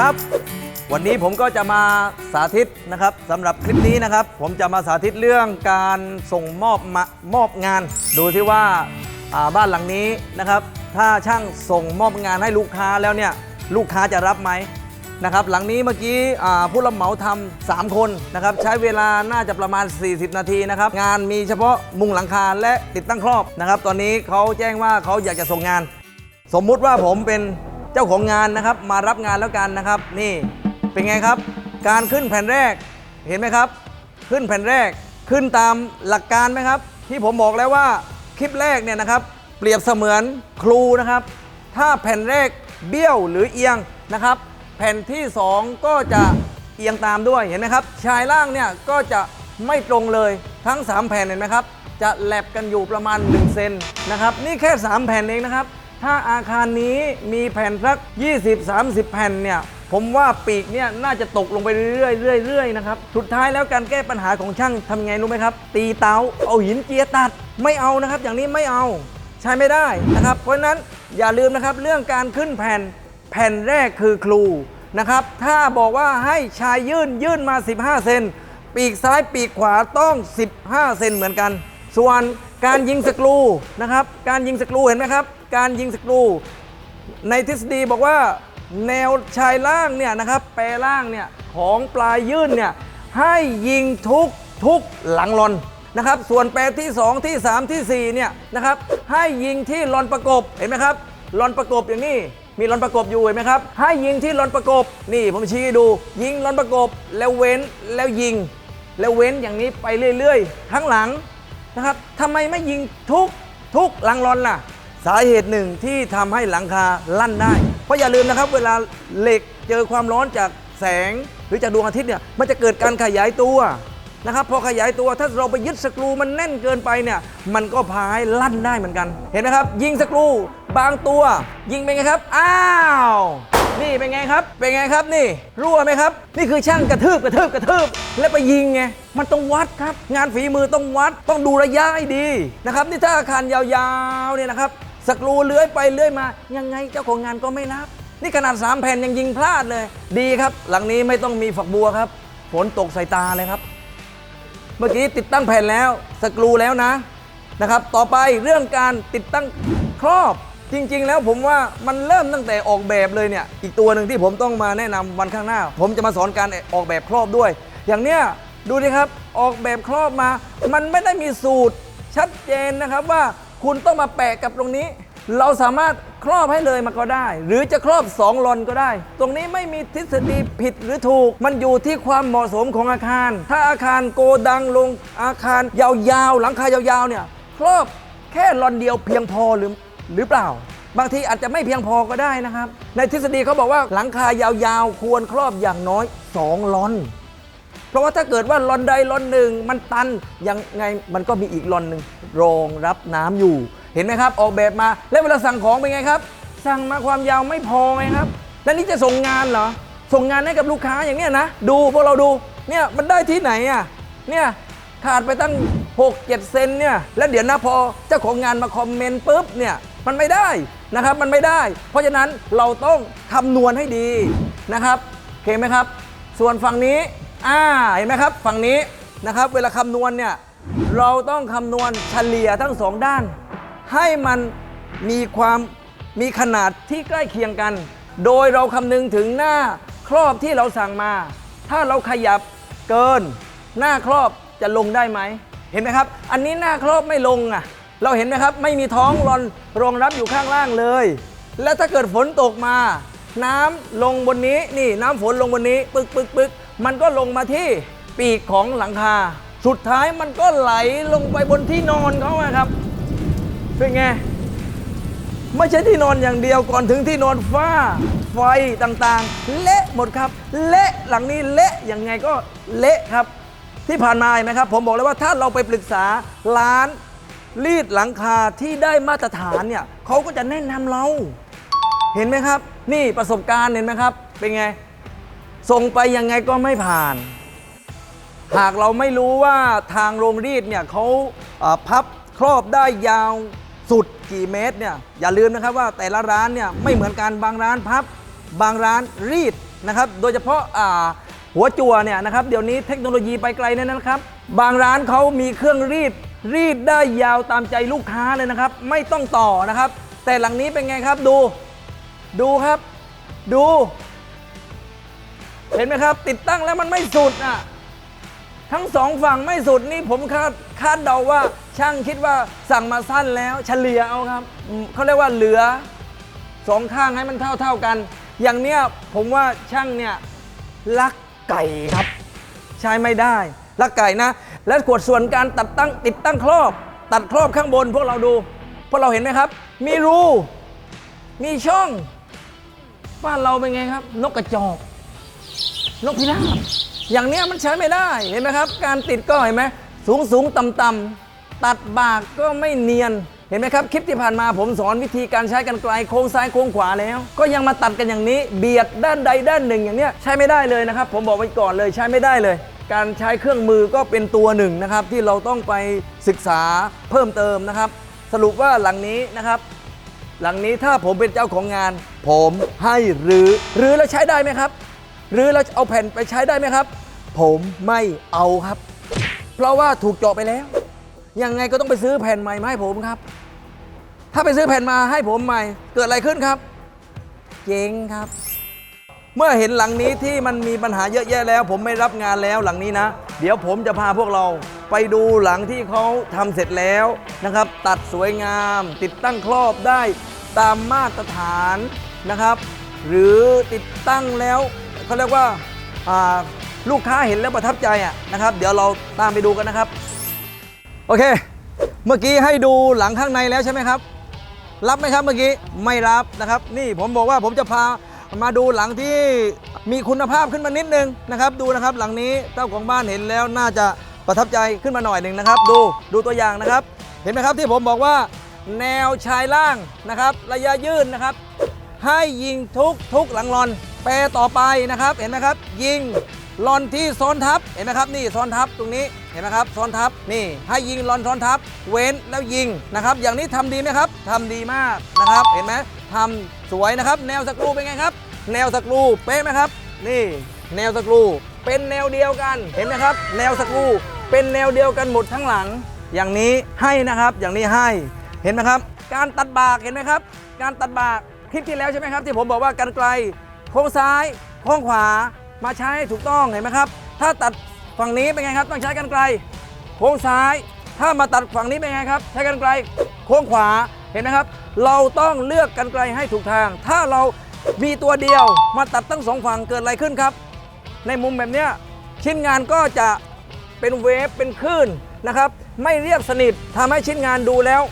ครับ วันนี้ผมก็จะมาสาธิตนะครับสำหรับคลิปนี้นะครับ ผมจะมาสาธิตเรื่องการส่งมอบมามอบงาน ดูที่ว่าอ่าบ้านหลังนี้นะครับ ถ้าช่างส่งมอบงานให้ลูกค้าแล้วเนี่ยลูกค้าจะรับไหมนะครับ หลังนี้เมื่อกี้อ่าผู้รับเหมาทำสามคนนะครับ ใช้เวลาน่าจะประมาณ 40 นาทีนะครับ งานมีเฉพาะมุงหลังคาและติดตั้งครอบนะครับ ตอนนี้เขาแจ้งว่าเขาอยากจะส่งงาน สมมุติว่าผมเป็น เจ้าของงานนะครับ มารับงานแล้วกันนะครับ นี่เป็นไงครับ การขึ้นแผ่นแรกเห็นไหมครับ ขึ้นแผ่นแรกขึ้นตามหลักการไหมครับ ที่ผมบอกแล้วว่าคลิปแรกเนี่ยนะครับ เปรียบเสมือนครูนะครับ ถ้าแผ่นแรกเบี้ยวหรือเอียงนะครับ แผ่นที่ 2 ก็จะเอียงตามด้วยเห็นไหมครับ ชายล่างเนี่ยก็จะไม่ตรงเลยทั้ง 3 แผ่นเห็นไหมครับ จะแลบกันอยู่ประมาณ1เซนนะครับ นี่แค่ 3 แผ่นเองนะครับ ถ้าอาคารนี้มีแผ่นสัก 20-30 แผ่นเนี่ยผมว่าปีกเนี่ยน่าจะตกลงไปเรื่อยๆเรื่อยๆนะครับ สุดท้ายแล้วการแก้ปัญหาของช่างทำไงรู้ไหมครับ ตีเตาเอาหินเจียตัดไม่เอานะครับ อย่างนี้ไม่เอาใช้ไม่ได้นะครับ เพราะฉะนั้นอย่าลืมนะครับเรื่องการขึ้นแผ่นแผ่นแรกคือครูนะครับ ถ้าบอกว่าให้ชายยื่นยื่นมา 15 เซนปีกซ้ายปีกขวาต้อง 15 เซนเหมือนกัน ส่วนการยิงสกรูนะครับ การยิงสกรูเห็นไหมครับ การยิงสกรู ในทฤษฎีบอกว่าแนวชายล่างเนี่ยนะครับแปรล่างเนี่ยของปลายยื่นเนี่ยให้ยิงทุกทุกหลังลอนนะครับ ส่วนแปรที่ 2 ที่ 3 ที่ 4 เนี่ยนะครับ ให้ยิงที่ลอนประกบเห็นไหมครับลอนประกบอย่างนี้มีลอนประกบอยู่เห็นไหมครับ ให้ยิงที่ลอนประกบ นี่ผมชี้ให้ดู ยิงลอนประกบแล้วเว้นแล้วยิง แล้วเว้นอย่างนี้ไปเรื่อยๆ ทั้งหลังนะครับทำไมไม่ยิงทุกทุกหลังลอนล่ะ สาเหตุหนึ่งที่ทำให้หลังคาลั่นได้ เพราะอย่าลืมนะครับ เวลาเหล็กเจอความร้อนจากแสงหรือจากดวงอาทิตย์เนี่ยมันจะเกิดการขยายตัวนะครับพอขยายตัวถ้าเราไปยึดสกรูมันแน่นเกินไปเนี่ยมันก็พายลั่นได้เหมือนกัน เห็นไหมครับ ยิงสกรูบางตัว ยิงเป็นไงครับอ้าวนี่เป็นไงครับ เป็นไงครับนี่ รั่วไหมครับ นี่คือช่างกระทืบกระทืบกระทืบแล้วไปยิงไงมันต้องวัดครับ งานฝีมือต้องวัดต้องดูระยะให้ดีนะครับนี่ถ้าอาคารยาวๆเนี่ยนะครับ สกรูเลื้อยไปเลื้อยมา ยังไงเจ้าของงานก็ไม่รับ นี่ขนาด 3 แผ่นยังยิงพลาดเลย ดีครับ หลังนี้ไม่ต้องมีฝักบัวครับฝนตกใส่ตาเลยครับ เมื่อกี้ติดตั้งแผ่นแล้วสกรูแล้วนะนะครับ ต่อไปเรื่องการติดตั้งครอบจริง ๆ แล้วผมว่ามันเริ่มตั้งแต่ออกแบบเลยเนี่ย อีกตัวหนึ่งที่ผมต้องมาแนะนำวันข้างหน้า ผมจะมาสอนการออกแบบครอบด้วย อย่างเนี้ยดูดิครับออกแบบครอบมา มันไม่ได้มีสูตรชัดเจนนะครับว่า คุณต้องมาแปะกับตรงนี้ เราสามารถครอบให้เลยมาก็ได้ หรือจะครอบ2ลอนก็ได้ ตรงนี้ไม่มีทฤษฎีผิดหรือถูก มันอยู่ที่ความเหมาะสมของอาคาร ถ้าอาคารโกดังลงอาคารยาวๆ หลังคายาวๆเนี่ยครอบแค่ลอนเดียวเพียงพอหรือหรือเปล่า บางทีอาจจะไม่เพียงพอก็ได้นะครับ ในทฤษฎีเขาบอกว่าหลังคายาวๆ ควรครอบอย่างน้อย 2ลอน เพราะว่าถ้าเกิดว่าลอนใดลอนหนึ่งมันตันยังไงมันก็มีอีกลอนหนึ่งรองรับน้ำอยู่ เห็นไหมครับ ออกแบบมาแล้วเวลาสั่งของเป็นไงครับ สั่งมาความยาวไม่พอไงครับ แล้วนี่จะส่งงานเหรอส่งงานให้กับลูกค้าอย่างเนี้ยนะ ดูพวกเราดูเนี่ยมันได้ที่ไหนอะเนี่ยขาดไปตั้ง 6 7 เซนเนี่ยแล้วเดี๋ยวนะพอเจ้าของงานมาคอมเมนต์ปุ๊บเนี่ยมันไม่ได้นะครับมันไม่ได้ เพราะฉะนั้นเราต้องคำนวณให้ดีนะครับโอเคไหมครับ ส่วนฝั่งนี้ อ่าเห็นไหมครับ ฝั่งนี้นะครับ เวลาคำนวณเนี่ยเราต้องคำนวณเฉลี่ยทั้งสองด้าน ให้มันมีความมีขนาดที่ใกล้เคียงกัน โดยเราคำนึงถึงหน้าครอบที่เราสั่งมา ถ้าเราขยับเกิน หน้าครอบจะลงได้ไหม เห็นไหมครับ อันนี้หน้าครอบไม่ลงอะ เราเห็นไหมครับ ไม่มีท้องรอนรองรับอยู่ข้างล่างเลย แล้วถ้าเกิดฝนตกมา น้ำลงบนนี้นี่น้ำฝนลงบนนี้ ปึกปึกปึก มันก็ลงมาที่ปีกของหลังคา สุดท้ายมันก็ไหลลงไปบนที่นอนเขาอะครับ เป็นไง ไม่ใช่ที่นอนอย่างเดียวก่อนถึงที่นอนฝ้า ไฟต่างๆ เละหมดครับ เละหลังนี้เละยังไงก็เละครับ ที่ผ่านมาเห็นไหมครับ ผมบอกเลยว่าถ้าเราไปปรึกษาร้านรีดหลังคาที่ได้มาตรฐานเนี่ยเขาก็จะแนะนำเรา เห็นไหมครับ นี่ประสบการณ์เห็นไหมครับ เป็นไง ส่งไปยังไงก็ไม่ผ่าน หากเราไม่รู้ว่าทางโรงรีดเนี่ยเขาพับครอบได้ยาวสุดกี่เมตรเนี่ยอย่าลืมนะครับว่าแต่ละร้านเนี่ยไม่เหมือนกันบางร้านพับ บางร้านรีดนะครับ โดยเฉพาะาหัวจั่วเนี่ยนะครับเดี๋ยวนี้เทคโนโลยีไปไกลเนี่ยนะครับ บางร้านเขามีเครื่องรีด รีดได้ยาวตามใจลูกค้าเลยนะครับ ไม่ต้องต่อนะครับ แต่หลังนี้เป็นไงครับดู ดูครับ ดู ห็นไหมครับ ติดตั้งแล้วมันไม่สุดอะทั้งสองฝั่งไม่สุดนี่ผมคาดคาดเดาว่าช่างคิดว่าสั่งมาสั้นแล้วเฉลี่ยเอาครับเขาเรียกว่าเหลือสองข้างให้มันเท่าเท่ากัน อย่างเนี้ยผมว่าช่างเนี่ยลักไก่ครับ ใช้ไม่ได้ลักไก่นะ และขวดส่วนการตัดตั้งติดตั้งครอบ ตัดครอบข้างบนพวกเราดู พวกเราเห็นไหมครับ มีรู มีช่องบ้านเราเป็นไงครับ นกกระจอก นกพิราบอย่างเนี้ยมันใช้ไม่ได้เห็นไหมครับ การติดก็เห็นไหมสูงสูงต่ำต่ำตัดบากก็ไม่เนียนเห็นไหมครับ คลิปที่ผ่านมาผมสอนวิธีการใช้กันไกลโค้งซ้ายโค้งขวาแล้ว ก็ยังมาตัดกันอย่างนี้ เบียดด้านใดด้านหนึ่งอย่างเนี้ยใช้ไม่ได้เลยนะครับ ผมบอกไว้ก่อนเลยใช้ไม่ได้เลย การใช้เครื่องมือก็เป็นตัวหนึ่งนะครับ ที่เราต้องไปศึกษาเพิ่มเติมนะครับ สรุปว่าหลังนี้นะครับ หลังนี้ถ้าผมเป็นเจ้าของงาน ผมให้รื้อรื้อแล้วใช้ได้ไหมครับ หรื้อแล้วเอาแผ่นไปใช้ได้ไหมครับ ผมไม่เอาครับ เพราะว่าถูกเจาะไปแล้ว ยังไงก็ต้องไปซื้อแผ่นใหม่มาให้ผมครับ ถ้าไปซื้อแผ่นมาให้ผมใหม่ เกิดอะไรขึ้นครับ เจ๊งครับ เมื่อเห็นหลังนี้ที่มันมีปัญหาเยอะแยะแล้ว ผมไม่รับงานแล้วหลังนี้นะ เดี๋ยวผมจะพาพวกเราไปดูหลังที่เขาทำเสร็จแล้วนะครับ ตัดสวยงาม ติดตั้งครอบได้ตามมาตรฐานนะครับ หรือติดตั้งแล้ว เขาเรียกว่าาลูกค้าเห็นแล้วประทับใจอะนะครับ เดี๋ยวเราตามไปดูกันนะครับ โอเค เมื่อกี้ให้ดูหลังข้างในแล้วใช่ไหมครับ รับไหมครับเมื่อกี้ไม่รับนะครับ นี่ผมบอกว่าผมจะพามาดูหลังที่มีคุณภาพขึ้นมานิดนึงนะครับ ดูนะครับหลังนี้เจ้าของบ้านเห็นแล้วน่าจะประทับใจขึ้นมาหน่อยหนึ่งนะครับ ดูดูตัวอย่างนะครับ เห็นไหมครับที่ผมบอกว่า แนวชายล่างนะครับ ระยะยื่นนะครับ ให้ยิงทุกทุกหลังลอน แปรต่อไปนะครับเห็นไหมครับ ยิงลอนที่ซ้อนทับเห็นไหมครับนี่ซ้อนทับตรงนี้เห็นไหมครับซ้อนทับนี่ให้ยิงลอนซ้อนทับ เว้นแล้วยิงนะครับ อย่างนี้ทำดีไหมครับทำดีมากนะครับ เห็นไหมทำสวยนะครับ แนวสกรูเป็นไงครับ แนวสกรูเป๊ะไหมครับ นี่แนวสกรูเป็นแนวเดียวกันเห็นไหมครับ แนวสกรูเป็นแนวเดียวกันหมดทั้งหลัง อย่างนี้ให้นะครับ อย่างนี้ให้เห็นไหมครับ การตัดบากเห็นไหมครับ การตัดบากคลิปที่แล้วใช่ไหมครับ ที่ผมบอกว่ากันไกล โค้งซ้ายโค้งขวามาใช้ถูกต้องเห็นไหมครับ ถ้าตัดฝั่งนี้เป็นไงครับ ต้องใช้กันไกล โค้งซ้าย ถ้ามาตัดฝั่งนี้เป็นไงครับ ใช้กันไกล โค้งขวาเห็นไหมครับ เราต้องเลือกกันไกลให้ถูกทาง ถ้าเรามีตัวเดียวมาตัดทั้งสองฝั่งเกิดอะไรขึ้นครับ ในมุมแบบนี้ชิ้นงานก็จะเป็นเวฟเป็นคลื่นนะครับ ไม่เรียบสนิททำให้ชิ้นงานดูแล้ว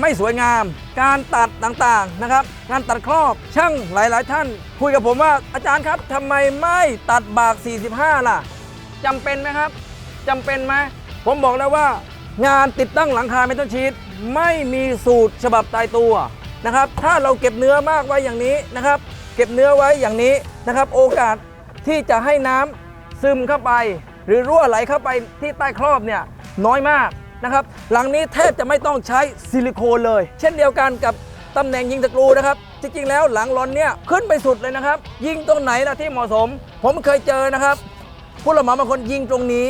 ไม่สวยงาม การตัดต่างๆนะครับการตัดครอบช่างหลายๆ ท่าน คุยกับผมว่าอาจารย์ครับทำไมไม่ตัดบาก 45 ล่ะจำเป็นไหมครับจำเป็นไหมผมบอกแล้วว่า งานติดตั้งหลังคาเมทัลชีตไม่มีสูตรฉบับตายตัวนะครับถ้าเราเก็บเนื้อมากไว้อย่างนี้นะครับ เก็บเนื้อไว้อย่างนี้นะครับ โอกาสที่จะให้น้ำซึมเข้าไป หรือรั่วไหลเข้าไปที่ใต้ครอบเนี่ยน้อยมาก นะครับ หลังนี้แทบจะไม่ต้องใช้ซิลิโคนเลย เช่นเดียวกันกับตำแหน่งยิงตะกรูนะครับ จริงๆแล้วหลังลอนเนี่ยขึ้นไปสุดเลยนะครับ ยิงตรงไหนล่ะที่เหมาะสม ผมเคยเจอนะครับ ผู้รับเหมาบางคนยิงตรงนี้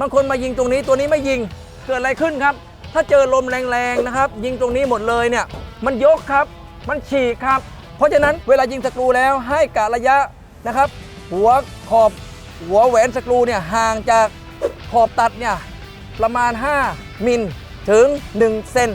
บางคนมายิงตรงนี้ตัวนี้ไม่ยิง เกิดอะไรขึ้นครับ ถ้าเจอลมแรงๆนะครับ ยิงตรงนี้หมดเลยเนี่ย มันยกครับ มันฉีกครับ เพราะฉะนั้นเวลายิงสกรูแล้วให้กะระยะนะครับ หัวขอบหัวแหวนสกรูเนี่ยห่างจากขอบตัดเนี่ย ประมาณ 5 มิลถึง 1 เซน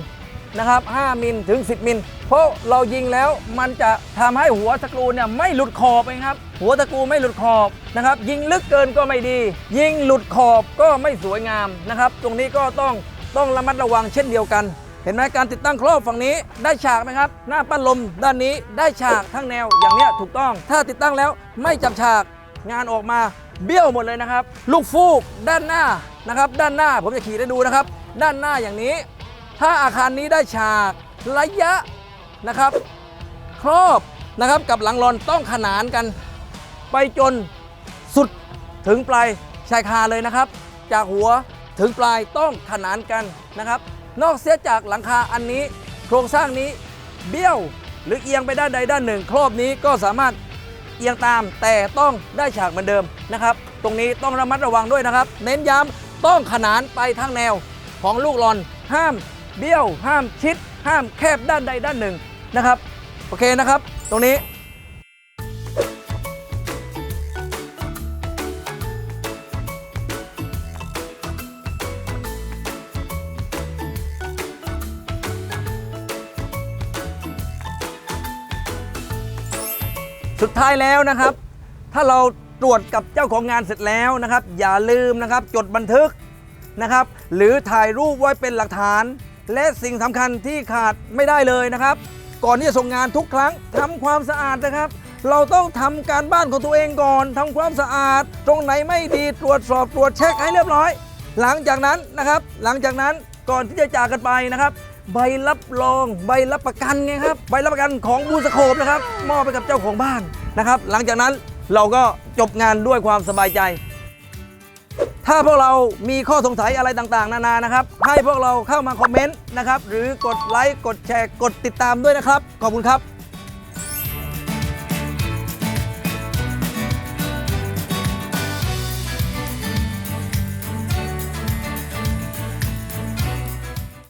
นะครับ 5 มิลถึง 10 มิล เพราะเรายิงแล้วมันจะทำให้หัวสกรูเนี่ยไม่หลุดขอบเองครับ หัวตะกรูไม่หลุดขอบนะครับ ยิงลึกเกินก็ไม่ดี ยิงหลุดขอบก็ไม่สวยงามนะครับ ตรงนี้ก็ต้องต้องระมัดระวังเช่นเดียวกัน เห็นไหมการติดตั้งครอบฝั่งนี้ได้ฉากไหมครับ หน้าปั้นลมด้านนี้ได้ฉากทั้งแนวอย่างเนี้ยถูกต้อง ถ้าติดตั้งแล้วไม่จับฉากงานออกมา เบี้ยวหมดเลยนะครับ ลูกฟูกด้านหน้านะครับ ด้านหน้าผมจะขี่ให้ดูนะครับ ด้านหน้าอย่างนี้ ถ้าอาคารนี้ได้ฉากระยะนะครับ ครอบนะครับกับหลังรอนต้องขนานกัน ไปจนสุดถึงปลายชายคาเลยนะครับ จากหัวถึงปลายต้องขนานกันนะครับ นอกเสียจากหลังคาอันนี้ โครงสร้างนี้เบี้ยวหรือเอียงไปด้านใดด้านหนึ่ง ครอบนี้ก็สามารถ เอียงตาม แต่ต้องได้ฉากเหมือนเดิมนะครับ ตรงนี้ต้องระมัดระวังด้วยนะครับ เน้นย้ำต้องขนานไปทางแนวของลูกหลอน ห้ามเบี้ยว ห้ามชิด ห้ามแคบด้านใดด้านหนึ่งนะครับ โอเคนะครับ ตรงนี้ สุดท้ายแล้วนะครับ ถ้าเราตรวจกับเจ้าของงานเสร็จแล้วนะครับ อย่าลืมนะครับจดบันทึกนะครับ หรือถ่ายรูปไว้เป็นหลักฐาน และสิ่งสำคัญที่ขาดไม่ได้เลยนะครับ ก่อนที่จะส่งงานทุกครั้งทำความสะอาดนะครับ เราต้องทำการบ้านของตัวเองก่อนทำความสะอาด ตรงไหนไม่ดีตรวจสอบตรวจเช็คให้เรียบร้อย หลังจากนั้นนะครับ หลังจากนั้นก่อนที่จะจากกันไปนะครับ ใบรับรอง ใบรับประกันไงครับ ใบรับประกันของบูสโคบนะครับ มอบไปกับเจ้าของบ้านนะครับ หลังจากนั้นเราก็จบงานด้วยความสบายใจ ถ้าพวกเรามีข้อสงสัยอะไรต่างๆ นานานะครับ ให้พวกเราเข้ามาคอมเมนต์นะครับ หรือกดไลค์ กดแชร์ กดติดตามด้วยนะครับ ขอบคุณครับ